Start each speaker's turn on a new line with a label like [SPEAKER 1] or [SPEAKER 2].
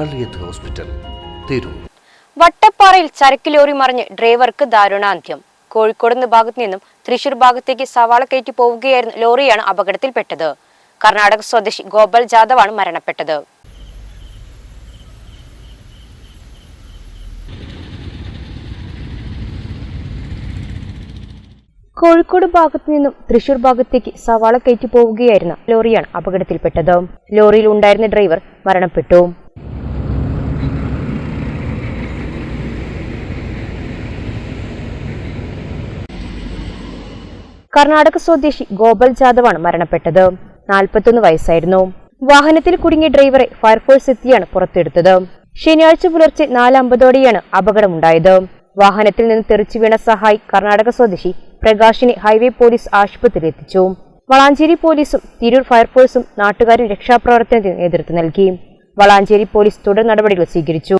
[SPEAKER 1] Kalliyath hospital Tirur.
[SPEAKER 2] വട്ടപ്പാറയിൽ ചരക്ക് lorry മറിഞ്ഞ് ഡ്രൈവർക്ക് ദാരുണാന്ത്യം. കോഴിക്കോട് ഭാഗത്ത് നിന്നും തൃശൂർ ഭാഗത്തേക്ക് സവാള കയറ്റി പോവുകയായിരുന്ന ലോറിയാണ് അപകടത്തിൽപ്പെട്ടത്. കർണാടക സ്വദേശി ഗോപാൽ ജാദവാണ് മരണപ്പെട്ടത്. കോഴിക്കോട് ഭാഗത്ത് നിന്നും തൃശൂർ ഭാഗത്തേക്ക് സവാള കയറ്റി പോവുകയായിരുന്ന ലോറിയാണ് അപകടത്തിൽപ്പെട്ടത്. ലോറിയിൽ ഉണ്ടായിരുന്ന ഡ്രൈവർ മരണപ്പെട്ടു. കർണാടക സ്വദേശി ഗോപാൽ ജാദവാണ് മരണപ്പെട്ടത്. നാൽപ്പത്തൊന്ന് വയസ്സായിരുന്നു. വാഹനത്തിൽ കുടുങ്ങിയ ഡ്രൈവറെ ഫയർഫോഴ്സ് എത്തിയാണ് പുറത്തെടുത്തത്. ശനിയാഴ്ച പുലർച്ചെ നാലമ്പതോടെയാണ് അപകടമുണ്ടായത്. വാഹനത്തിൽ നിന്ന് തെറിച്ചു വീണ സഹായി കർണാടക സ്വദേശി പ്രകാശിനെ ഹൈവേ പോലീസ് ആശുപത്രിയിൽ എത്തിച്ചു. വളാഞ്ചേരി പോലീസും തിരൂർ ഫയർഫോഴ്സും നാട്ടുകാരും രക്ഷാപ്രവർത്തനത്തിന് നേതൃത്വം നൽകി. വളാഞ്ചേരി പോലീസ് തുടർ നടപടികൾ സ്വീകരിച്ചു.